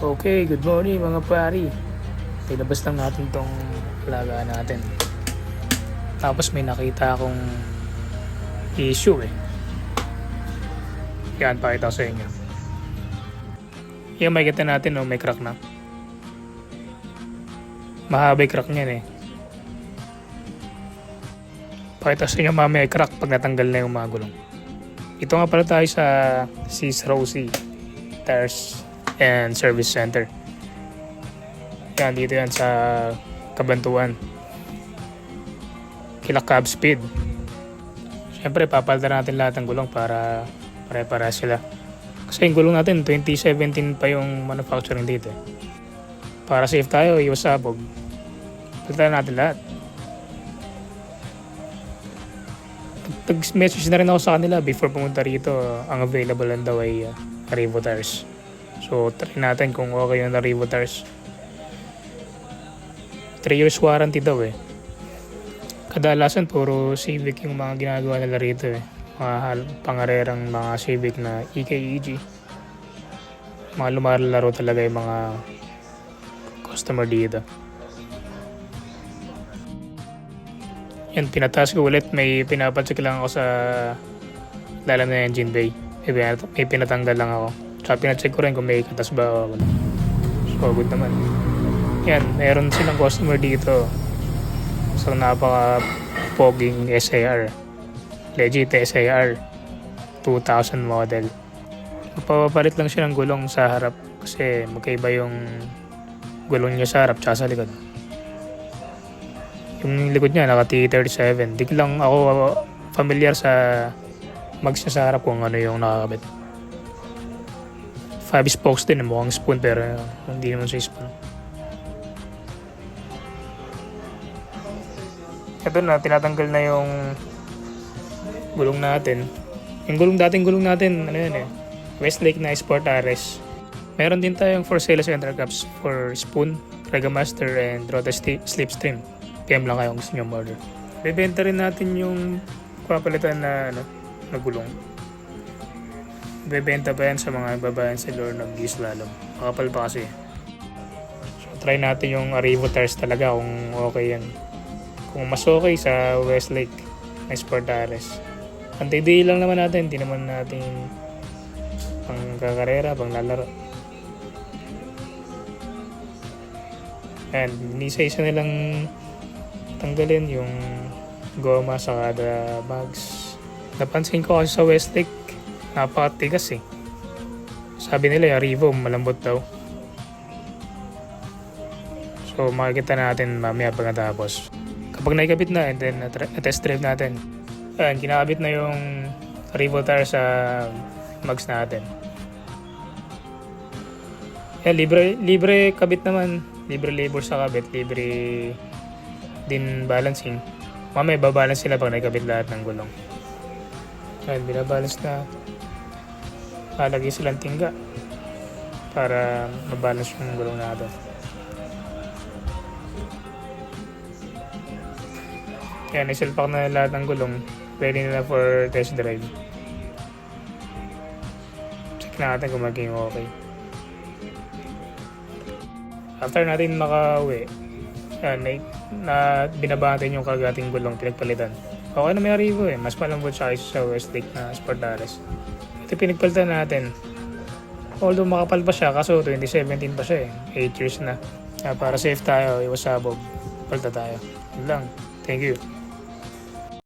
Okay, good morning mga pari. Ilabas lang natin tong alaga natin. Tapos may nakita akong issue eh. Yan, pakita ko sa inyo. Yung makikita natin, no, may crack na. Mahaba yung crack niyan eh. Pakita sa inyo mamaya crack pag natanggal na yung mga gulong. Ito nga pala tayo sa Sis Rosie Tires and Service Center. Yan, dito yan sa Kabantuan. Kila Cab Speed. Siyempre, papalitan natin lahat ng gulong para pare-para sila. Kasi yung gulong natin, 2017 pa yung manufacturing dito. eh. Para safe tayo, iwas sabog. Palitan natin lahat. Pag-message na rin ako sa kanila before pumunta rito, ang available lang daw ay uh, Arrivo tires. So, try natin kung okay yung Arrivo tires. 3 years warranty daw eh. Kadalasan puro Civic yung mga ginagawa nila rito eh. Mga pangarerang mga Civic na EKEG. Mga lumalaro talaga yung mga customer dito. Yan, pinataas ko ulit. May pinapacheck lang ako sa lalam na engine bay. May pinatanggal lang ako. Tsaka pinacheck ko rin kung may katas ba wala. So, good naman. Yan, meron silang customer dito. So, napaka poging SAR. Legit SAR. 2000 model. Papapalit lang siya ng gulong sa harap kasi magkaiba yung gulong niya sa harap tsaka sa likod. Yung likod niya naka T37. Di lang ako familiar sa mags niya sa harap kung ano yung nakakabit. Five spokes din, mukhang spoon pero hindi naman sa spoon. Ito na, tinatanggal na yung gulong natin. Yung gulong dating gulong natin, ano yun eh, Westlake na Sport RS. Meron din tayong for sale sa Center Cups for Spoon, Regamaster, and Rota Slipstream. PM lang kayo kung gusto nyo order. Bebenta rin natin yung papalitan na, ano, na gulong. Bebenta pa yan sa mga babayan sa lure ng slalom. Makapal pa kasi. So, try natin yung Arrivo tires talaga kung okay yan. Kung mas okay sa Westlake na Sport RS. Antay-day lang naman natin. Hindi naman natin pang kakarera, pang lalaro. And nisa-isa nilang tanggalin yung goma sa kada bags. Napansin ko kasi sa Westlake, napakatigas eh. Sabi nila yung Arrivo, malambot daw. So makikita natin mamaya pagkatapos. Kapag naikabit na and then nat- test drive natin. Ayan, kinakabit na yung Arrivo tire sa mags natin. Yan, libre, libre kabit naman. Libre labor sa kabit, libre din balancing. Mamaya babalance sila pag nakabit lahat ng gulong. Ayan, binabalance na. Lalagay silang tingga para mabalance yung gulong natin. Yan, isilpak na lahat ng gulong. Ready na for test drive. Check natin kung maging okay. After natin makauwi, yan, na, na binabahan natin yung kagating gulong pinagpalitan. Okay na may Arrivo eh. Mas malambot siya kaysa sa Westlake na Sportares. Pinagpalitan natin. Although makapal pa siya, kaso 2017 pa siya eh. 8 years na. Kaya para safe tayo, iwas sabog. Palta tayo. Yun lang. Thank you.